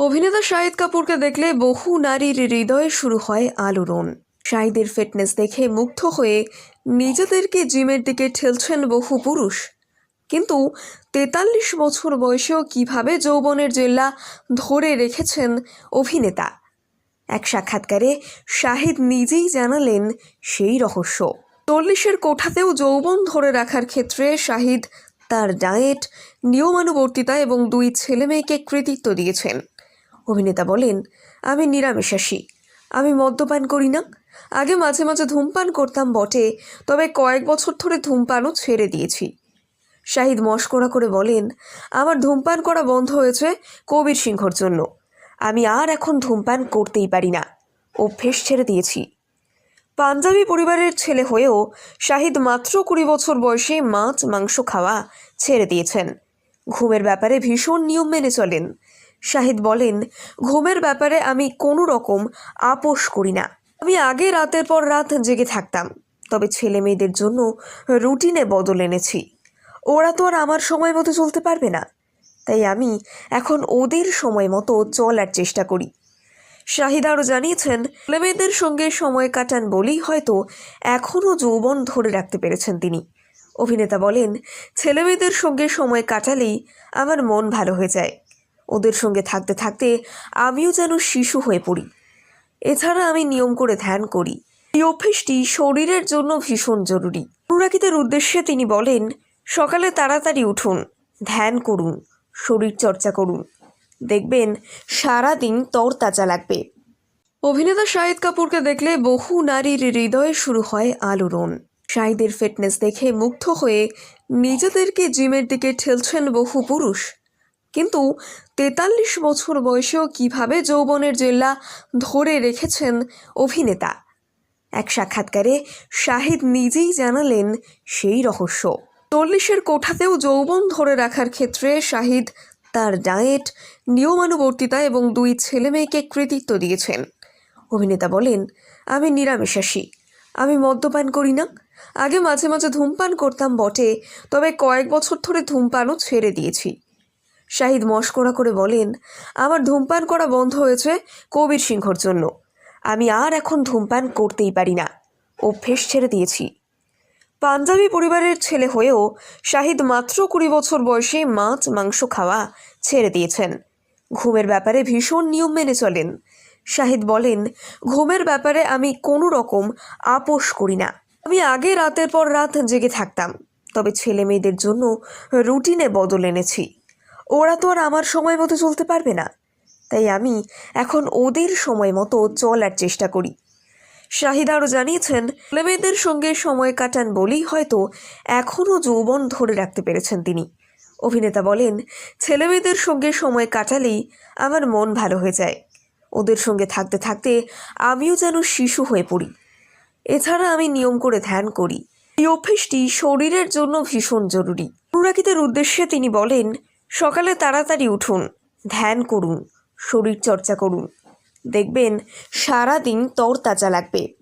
অভিনেতা শাহিদ কাপুরকে দেখলে বহু নারীর হৃদয়ে শুরু হয় আলোড়ন। শাহিদের ফিটনেস দেখে মুগ্ধ হয়ে নিজেদেরকে জিমের দিকে ঠেলছেন বহু পুরুষ। কিন্তু তেতাল্লিশ বছর বয়সেও কীভাবে যৌবনের জেল্লা ধরে রেখেছেন অভিনেতা? এক সাক্ষাৎকারে শাহিদ নিজেই জানালেন সেই রহস্য। চল্লিশের কোঠাতেও যৌবন ধরে রাখার ক্ষেত্রে শাহিদ তার ডায়েট, নিয়মানুবর্তিতা এবং দুই ছেলে মেয়েকে কৃতিত্ব দিয়েছেন। অভিনেতা বলেন, আমি নিরামিষাসী আমি মদ্যপান করি না। আগে মাঝে মাঝে ধূমপান করতাম বটে, তবে কয়েক বছর ধরে ধূমপানও ছেড়ে দিয়েছি। শাহিদ মস্করা করে বলেন, আমার ধূমপান করা বন্ধ হয়েছে কবির সিংহর জন্য। আমি আর এখন ধূমপান করতেই পারি না। অভ্যেস ছেড়ে দিয়েছি। পাঞ্জাবি পরিবারের ছেলে হয়েও শাহিদ মাত্র কুড়ি বছর বয়সে মাছ, মাংস খাওয়া ছেড়ে দিয়েছেন। ঘুমের ব্যাপারে ভীষণ নিয়ম মেনে চলেন। শাহিদ বলেন, ঘুমের ব্যাপারে আমি কোনো রকম আপোষ করি না। আমি আগে রাতের পর রাত জেগে থাকতাম, তবে ছেলে মেয়েদের জন্য রুটিনে বদল এনেছি। ওরা তো আর আমার সময় মতো চলতে পারবে না। তাই আমি এখন ওদের সময় মতো চলার চেষ্টা করি। শাহিদ আরও জানিয়েছেন ছেলেমেয়েদের সঙ্গে সময় কাটান বলেই হয়তো এখনও যৌবন ধরে রাখতে পেরেছেন তিনি। অভিনেতা বলেন ছেলেমেয়েদের সঙ্গে সময় কাটালেই আমার মন ভালো হয়ে যায়। ওদের সঙ্গে থাকতে থাকতে আমিও যেন শিশু হয়ে পড়ি। এছাড়া আমি নিয়ম করে ধ্যান করি। এই অভ্যেসটি শরীরের জন্য ভীষণ জরুরি। অনুরাগীদের উদ্দেশ্যে তিনি বলেন, সকালে তাড়াতাড়ি উঠুন, ধ্যান করুন, শরীর চর্চা করুন। দেখবেন সারা সারাদিন তরতাজা লাগবে। অভিনেতা শাহিদ কাপুরকে দেখলে বহু নারীর হৃদয়ে শুরু হয় আলোড়ন। শাহিদের ফিটনেস দেখে মুগ্ধ হয়ে নিজেদেরকে জিমের দিকে ঠেলছেন বহু পুরুষ। কিন্তু তেতাল্লিশ বছর বয়সেও কীভাবে যৌবনের জেল্লা ধরে রেখেছেন অভিনেতা? এক সাক্ষাৎকারে শাহিদ নিজেই জানালেন সেই রহস্য। চল্লিশের কোঠাতেও যৌবন ধরে রাখার ক্ষেত্রে শাহিদ তার ডায়েট, নিয়মানুবর্তিতা এবং দুই ছেলে মেয়েকে কৃতিত্ব দিয়েছেন। অভিনেতা বলেন, আমি নিরামিষাসী আমি মদ্যপান করি না। আগে মাঝে মাঝে ধূমপান করতাম বটে, তবে কয়েক বছর ধরে ধূমপানও ছেড়ে দিয়েছি। শাহিদ মস্করা করে বলেন, আমার ধূমপান করা বন্ধ হয়েছে কবির সিংহর জন্য। আমি আর এখন ধূমপান করতেই পারি না। অভ্যেস ছেড়ে দিয়েছি। পাঞ্জাবি পরিবারের ছেলে হয়েও শাহিদ মাত্র কুড়ি বছর বয়সে মাছ, মাংস খাওয়া ছেড়ে দিয়েছেন। ঘুমের ব্যাপারে ভীষণ নিয়ম মেনে চলেন। শাহিদ বলেন, ঘুমের ব্যাপারে আমি কোনো রকম আপোষ করি না। আমি আগে রাতের পর রাত জেগে থাকতাম, তবে ছেলে মেয়েদের জন্য রুটিনে বদল এনেছি। ওরা তো আর আমার সময় মতো চলতে পারবে না। তাই আমি এখন ওদের সময় মতো চলার চেষ্টা করি। শাহিদ আরও জানিয়েছেন ছেলেমেয়েদের সঙ্গে সময় কাটান বলেই হয়তো এখনও যৌবন ধরে রাখতে পেরেছেন তিনি। অভিনেতা বলেন, ছেলেমেয়েদের সঙ্গে সময় কাটালেই আমার মন ভালো হয়ে যায়। ওদের সঙ্গে থাকতে থাকতে আমিও যেন শিশু হয়ে পড়ি। এছাড়া আমি নিয়ম করে ধ্যান করি। এই অভ্যেসটি শরীরের জন্য ভীষণ জরুরি। অনুরাগীদের উদ্দেশ্যে তিনি বলেন সকালে তাড়াতাড়ি উঠুন ধ্যান করুন শরীর চর্চা করুন। দেখবেন সারাদিন তরতাজা লাগবে।